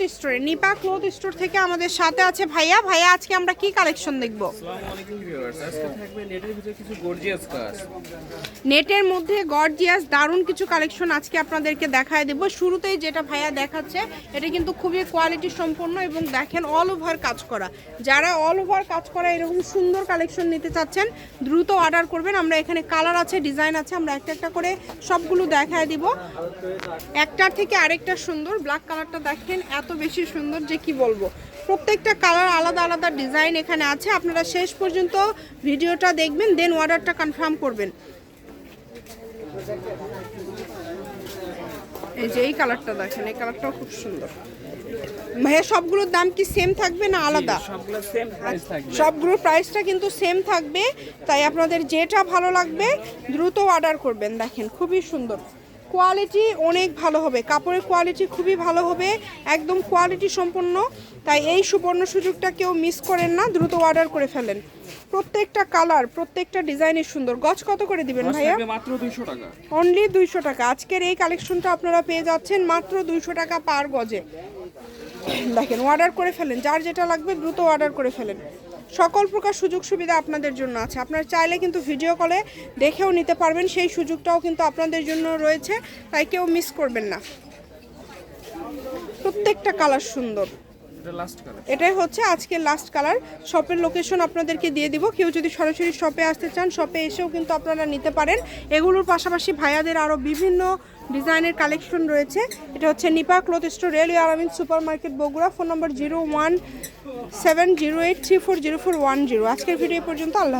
Cloth স্টোরে Nipa cloth store থেকে আমাদের সাথে আছে। ভাইয়া ভাইয়া আজকে আমরা কি কালেকশন দেখব? নেটের মধ্যে গর্জিয়াস দারুণ কিছু কালেকশন আজকে আপনাদেরকে দেখায় দেব। শুরুতেই যেটা ভাইয়া দেখাচ্ছে এটা কিন্তু খুবই কোয়ালিটি সম্পন্ন এবং দেখেন অল ওভার কাজ করা। যারা অল ওভার কাজ করা এরকম সুন্দর কালেকশন নিতে চাচ্ছেন দ্রুত অর্ডার করবেন। আমরা এখানে কালার আছে ডিজাইন আছে আমরা একটা একটা করে সবগুলো দেখায় দিব। একটার থেকে আরেকটা সুন্দর ব্ল্যাক কালারটা দেখেন এত বেশি সুন্দর যে কি বলব? প্রত্যেকটা কালার আলাদা আলাদা ডিজাইন এখানে আছে। আপনারা শেষ পর্যন্ত ভিডিওটা দেখবেন দেন অর্ডারটা কনফার্ম করবেন। এই যে এই কালারটা দেখেন এই কালারটাও খুব সুন্দর। ভাইয়া সবগুলোর দাম কি সেম থাকবে না আলাদা? সবগুলো সেম প্রাইস থাকবে। সবগুলোর প্রাইসটা কিন্তু সেম থাকবে। তাই আপনাদের যেটা ভালো লাগবে দ্রুত অর্ডার করবেন। দেখেন খুবই সুন্দর। কোয়ালিটি অনেক ভালো হবে। কাপড়ের কোয়ালিটি খুবই ভালো হবে একদম কোয়ালিটি সম্পন্ন। তাই এই সুবর্ণ সুযোগটা কেউ মিস করেন না দ্রুত অর্ডার করে ফেলেন। প্রত্যেকটা কালার প্রত্যেকটা ডিজাইনের সুন্দর। গজ কত করে দিবেন ভাইয়া? মাত্র 200 টাকা। অনলি দুইশো টাকা। আজকের এই কালেকশনটা আপনারা পেয়ে যাচ্ছেন মাত্র দুইশো টাকা পার গজে। দেখেন অর্ডার করে ফেলেন। যার যেটা লাগবে দ্রুত অর্ডার করে ফেলেন। সকল প্রকার সুযোগ সুবিধা আপনাদের জন্য আছে। আপনারা চাইলে কিন্তু ভিডিও কলে দেখেও নিতে পারবেন সেই সুযোগটাও কিন্তু আপনাদের জন্য রয়েছে তাই কেউ মিস করবেন না। প্রত্যেকটা কালার সুন্দর। লাস্ট এটাই হচ্ছে আজকে লাস্ট কালার শপের লোকেশন আপনাদেরকে দিয়ে দিব। কেউ যদি সরাসরি শপে আসতে চান শপে এসেও কিন্তু আপনারা নিতে পারেন। এগুলোর পাশাপাশি ভাইয়াদের আরও বিভিন্ন ডিজাইনের কালেকশন রয়েছে। এটা হচ্ছে Nipa cloth store, railway Aramin super market Bogura. Phone number zero one seven zero eight three four zero four one zero. আজকের ভিডিও পর্যন্ত, আল্লাহ।